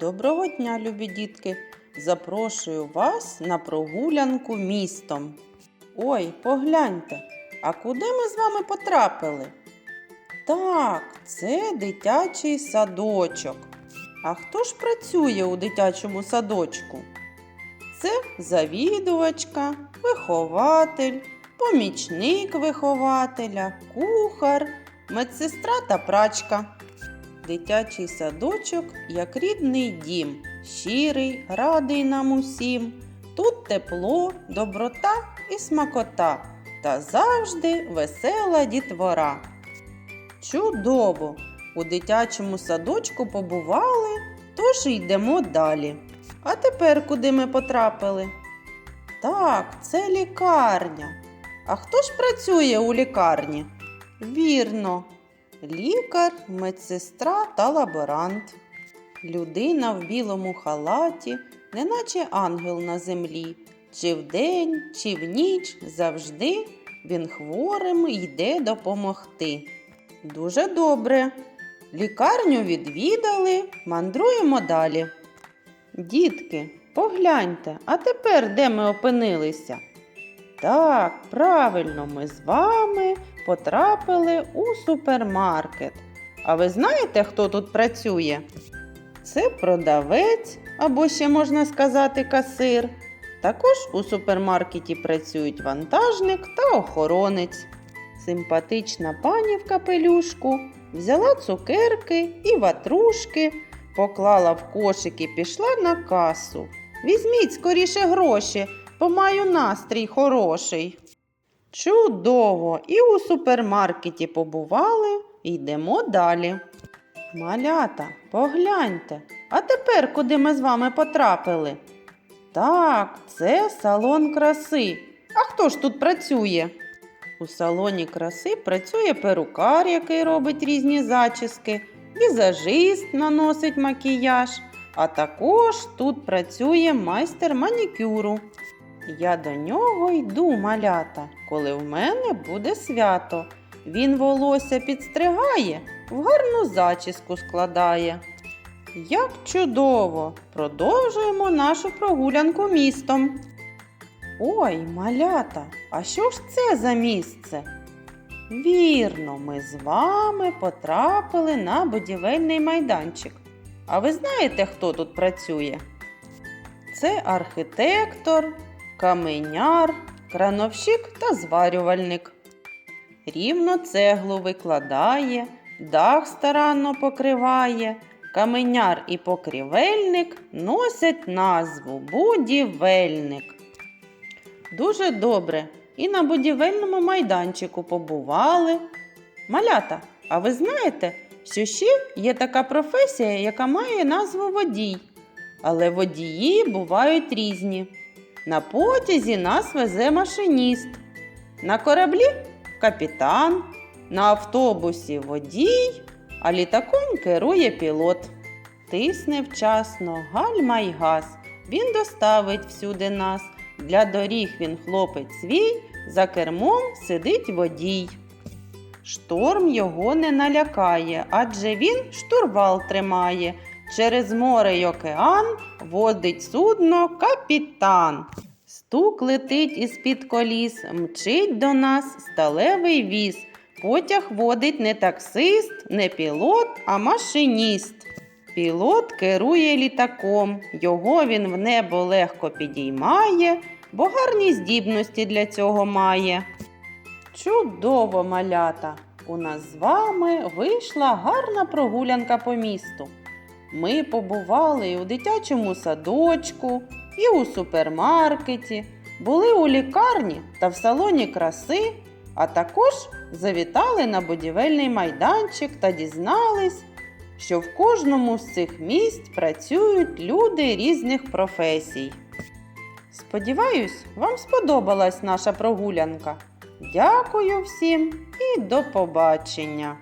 Доброго дня, любі дітки! Запрошую вас на прогулянку містом. Ой, погляньте, а куди ми з вами потрапили? Так, це дитячий садочок. А хто ж працює у дитячому садочку? Це завідувачка, вихователь, помічник вихователя, кухар, медсестра та прачка. Дитячий садочок як рідний дім, щирий, радий нам усім. Тут тепло, доброта і смакота, та завжди весела дітвора. Чудово! У дитячому садочку побували, тож йдемо далі. А тепер куди ми потрапили? Так, це лікарня. А хто ж працює у лікарні? Вірно, лікар, медсестра та лаборант. Людина в білому халаті, неначе ангел на землі. Чи вдень, чи в ніч завжди він хворим йде допомогти. Дуже добре. Лікарню відвідали, мандруємо далі. Дітки, погляньте, а тепер де ми опинилися? Так, правильно, ми з вами потрапили у супермаркет. А ви знаєте, хто тут працює? Це продавець, або ще можна сказати касир. Також у супермаркеті працюють вантажник та охоронець. Симпатична пані в капелюшку взяла цукерки і ватрушки, поклала в кошик і пішла на касу. Візьміть скоріше гроші, бо маю настрій хороший. Чудово! І у супермаркеті побували, йдемо далі. Малята, погляньте, а тепер куди ми з вами потрапили? Так, це салон краси. А хто ж тут працює? У салоні краси працює перукар, який робить різні зачіски, візажист наносить макіяж, а також тут працює майстер манікюру. Я до нього йду, малята, коли в мене буде свято. Він волосся підстригає, в гарну зачіску складає. Як чудово! Продовжуємо нашу прогулянку містом. Ой, малята, а що ж це за місце? Вірно, ми з вами потрапили на будівельний майданчик. А ви знаєте, хто тут працює? Це архітектор, каменяр, крановщик та зварювальник. Рівно цеглу викладає, дах старанно покриває, каменяр і покрівельник носять назву будівельник. Дуже добре. І на будівельному майданчику побували. Малята, а ви знаєте, що ще є така професія, яка має назву водій. Але водії бувають різні. На потязі нас везе машиніст, на кораблі капітан, на автобусі водій, а літаком керує пілот. Тисне вчасно, гальма й газ. Він доставить всюди нас. Для доріг він хлопець свій, за кермом сидить водій. Шторм його не налякає, адже він штурвал тримає. Через море й океан водить судно капітан. Стук летить із-під коліс, мчить до нас сталевий віз. Потяг водить не таксист, не пілот, а машиніст. Пілот керує літаком, його він в небо легко підіймає, бо гарні здібності для цього має. Чудово, малята! У нас з вами вийшла гарна прогулянка по місту. Ми побували і у дитячому садочку, і у супермаркеті, були у лікарні та в салоні краси, а також завітали на будівельний майданчик та дізнались, що в кожному з цих місць працюють люди різних професій. Сподіваюсь, вам сподобалась наша прогулянка. Дякую всім і до побачення!